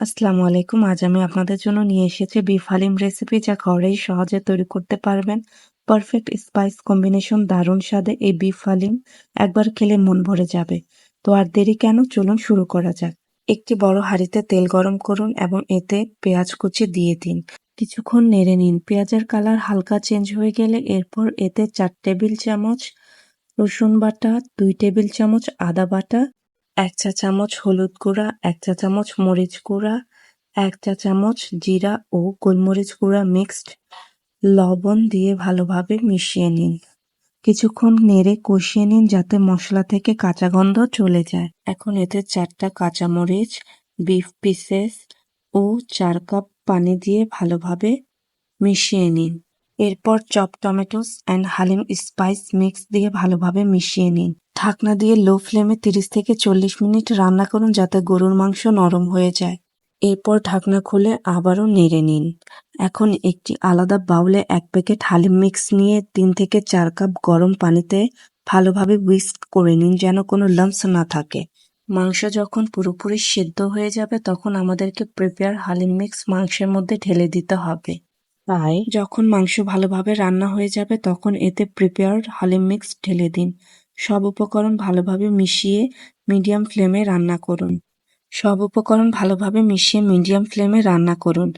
আসসালামু আলাইকুম। আজ আমি আপনাদের জন্য নিয়ে এসেছি বিফ হালিম রেসিপি যা ঘরেই সহজে তৈরি করতে পারবেন। পারফেক্ট স্পাইস কম্বিনেশন দারুণ স্বাদে এই বিফ হালিম একবার খেলে মন ভরে যাবে। তো আর দেরি কেন? চলুন শুরু করা যাক। একটি বড় হাঁড়িতে তেল গরম করুন এবং এতে পেঁয়াজ কুচি দিয়ে দিন। কিছুক্ষণ নেড়ে নিন। পেঁয়াজের কালার হালকা চেঞ্জ হয়ে গেলে এরপর এতে চার টেবিল চামচ রসুন বাটা, দুই টেবিল চামচ আদা বাটা এক চা চামচ হলুদ গুঁড়া, এক চা চামচ মরিচ গুঁড়া, এক চা চামচ জিরা ও গোলমরিচ গুঁড়া মিক্সড লবণ দিয়ে ভালোভাবে মিশিয়ে নিন। কিছুক্ষণ নেড়ে কষিয়ে নিন যাতে মশলা থেকে কাঁচা গন্ধ চলে যায়। এখন এতে চারটা কাঁচামরিচ, বিফ পিসেস ও চার কাপ পানি দিয়ে ভালোভাবে মিশিয়ে নিন। এরপর chop tomatoes and haleem spice mix দিয়ে ভালোভাবে মিশিয়ে নিন। ঢাকনা দিয়ে লো ফ্লেমে তিরিশ থেকে চল্লিশ মিনিট রান্না করুন যাতে গরুর মাংস নরম হয়ে যায়। এরপর ঢাকনা খুলে আবারও নেড়ে নিন। এখন একটি আলাদা বাউলে এক প্যাকেট হালিম মিক্স নিয়ে তিন থেকে চার কাপ গরম পানিতে ভালোভাবে উইস্ক করে নিন যেন কোনো লাম্পস না থাকে। মাংস যখন পুরোপুরি সেদ্ধ হয়ে যাবে তখন আমাদেরকে প্রিপেয়ার হালিম মিক্স মাংসের মধ্যে ঢেলে দিতে হবে। তাই যখন মাংস ভালোভাবে রান্না হয়ে যাবে তখন এতে প্রিপেয়ার হালিম মিক্স ঢেলে দিন। সব উপকরণ ভালোভাবে মিশিয়ে মিডিয়াম ফ্লেমে রান্না করুন। সব উপকরণ ভালোভাবে মিশিয়ে মিডিয়াম ফ্লেমে রান্না করুন।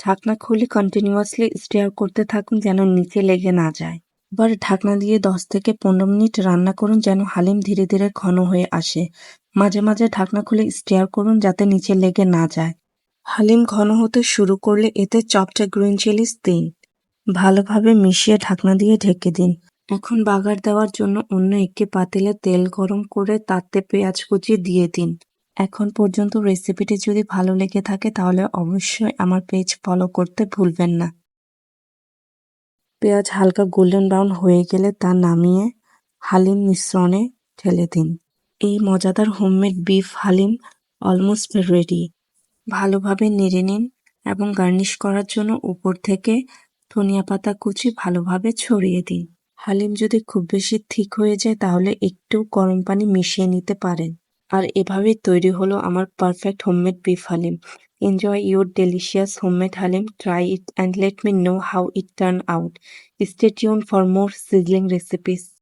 ঢাকনা খুলে কন্টিনিউয়াসলি স্টেয়ার করতে থাকুন যেন নিচে লেগে না যায়। এবার ঢাকনা দিয়ে দশ থেকে পনেরো মিনিট রান্না করুন যেন হালিম ধীরে ধীরে ঘন হয়ে আসে। মাঝে মাঝে ঢাকনা খুলে স্টেয়ার করুন যাতে নিচে লেগে না যায়। হালিম ঘন হতে শুরু করলে এতে চপটা গ্রিন চিলিস দিন। ভালোভাবে মিশিয়ে ঢাকনা দিয়ে ঢেকে দিন। এখন বাগার দেওয়ার জন্য অন্য একটি পাতিলে তেল গরম করে তাতে পেঁয়াজ কুচি দিয়ে দিন। এখন পর্যন্ত রেসিপিটি যদি ভালো লেগে থাকে তাহলে অবশ্যই আমার পেজ ফলো করতে ভুলবেন না। পেঁয়াজ হালকা গোল্ডেন ব্রাউন হয়ে গেলে তা নামিয়ে হালিম মিশ্রণে ঢেলে দিন। এই মজাদার homemade beef haleem almost ready ভালোভাবে নেড়ে নিন এবং গার্নিশ করার জন্য উপর থেকে ধনিয়া পাতা কুচি ভালোভাবে ছড়িয়ে দিন। হালিম যদি খুব বেশি ঠিক হয়ে যায়, তাহলে একটু গরম পানি মিশিয়ে নিতে পারেন। আর এভাবেই তৈরি হলো আমার perfect homemade beef haleem. Enjoy your delicious homemade haleem. Try it and let me know how it turn out stay Yoon for more sizzling recipes